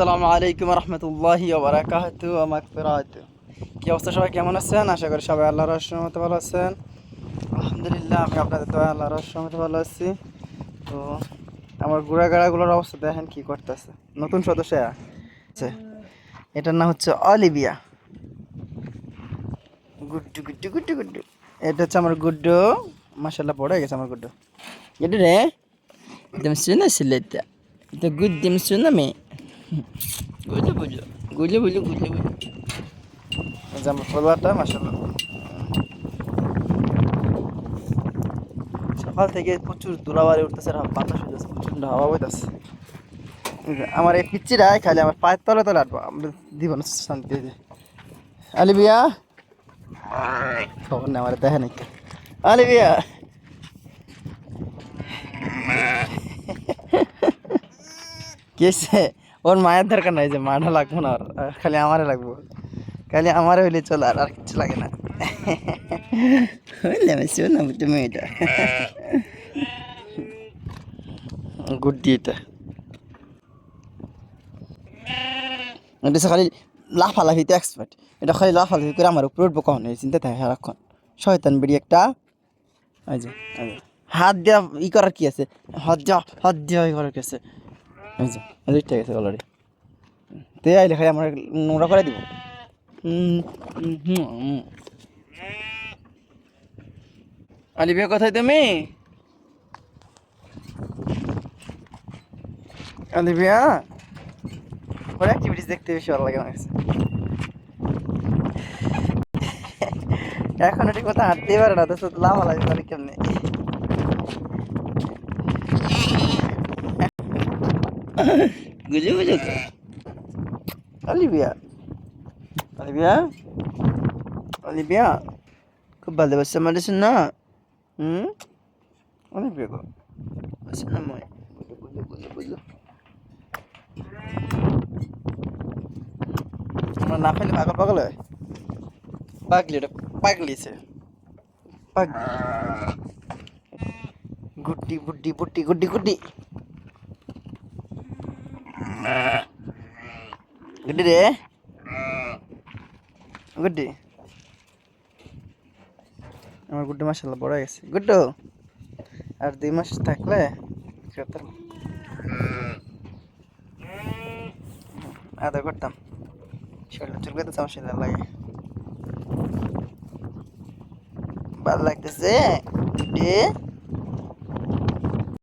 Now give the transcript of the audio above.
আসসালামু আলাইকুম রহমতুল্লাহি ওবরাকাতু মাগফিরাত কি অবস্থা সবাই? কেমন আছেন? আশা করি সবাই আল্লাহর রহমতে ভালো আছেন। আলহামদুলিল্লাহ, আমি আপনাদের দোয়া আল্লাহর রহমতে ভালো আছি। তো আমার গুড়া গাড়াগুলোর অবস্থা দেখেন কি করতেছে। নতুন সদস্য আছে এটার নাম হচ্ছে অলিভিয়া। গুড্ডু গুড্ডু গুড্ডু গুড্ডু। এটা হচ্ছে আমার গুড্ডু। মাসাল্লাহ পড়ে গেছে আমার গুড্ডু। এটা রে? একদম শুনে ছিল এটা এটা গুদ্দিম শুনে মে বুঝলো বুঝলো বুঝলো বুঝলো বুঝলো বুঝলো আমার ফলোয়ারটা মাসাল্লাহ সকাল থেকে প্রচুর দুলাবারে উঠতেছে আর বাতাস হইতেছে প্রচুর হাওয়া যে আমার এই পিচ্চিরা খালি আমার পায়ের তলে তলে আটবো দিব না শান্তি দিয়ে আলিবিয়া খবর নেই আমার দেখে নাকি আলিবিয়া কেসে ওর মায়ের দরকার নাই যে মাটা লাগবো না ওর খালি আমারে লাগবো। খালি আমারে হইলে চলো, আর আর কিছু লাগে না। হইলে আমি শোনা তুমি এটা। গুড্ডি এটা এটা হচ্ছে খালি লাফালাফিতে এক্সপার্ট এটা খালি লাফালাফি করে আমার উপরে উঠবো কখন চিন্তা থাকে সারাক্ষণ। শয়তান বেড়ি একটা। হাত ই করার কি আছে? হাত দেওয়া ই করার কি আছে? ঠিক আছে অলরেডি তে আইলে আমার নোংরা করে দিব। তুমি? আলিবিয়া ওর অ্যাক্টিভিটিস দেখতে বেশি ভালো লাগে আমার এখন ঠিক মতো হাঁটতেই পারে না, তো শুধু লাফালাফি করে কেমনে? বুঝে বুঝে তো অলিভিয়া অলিভিয়া অলিভিয়া খুব ভালোবাসছে আমাদের না হুম অলিভিয়া গো বাসে না মই বুঝলো বুঝলো বুঝলো আমরা না খাইলে পাগল পাগল হয় পাগলি এটা পাগলিছে পাগলি গুড্ডি বুড্ডি বুড্ডি গুড্ডি গুড্ডি গুড্ডি রে গুড্ডি আমার গুড্ডি মাসাল্লাহ বড় হয়ে গেছে। গুড্ডু, আর দুই মাস থাকলে আদর করতাম। শরীরটা চুলকাতে আমার শরীর লাগে। ভালো লাগতেছে? গুড্ডি?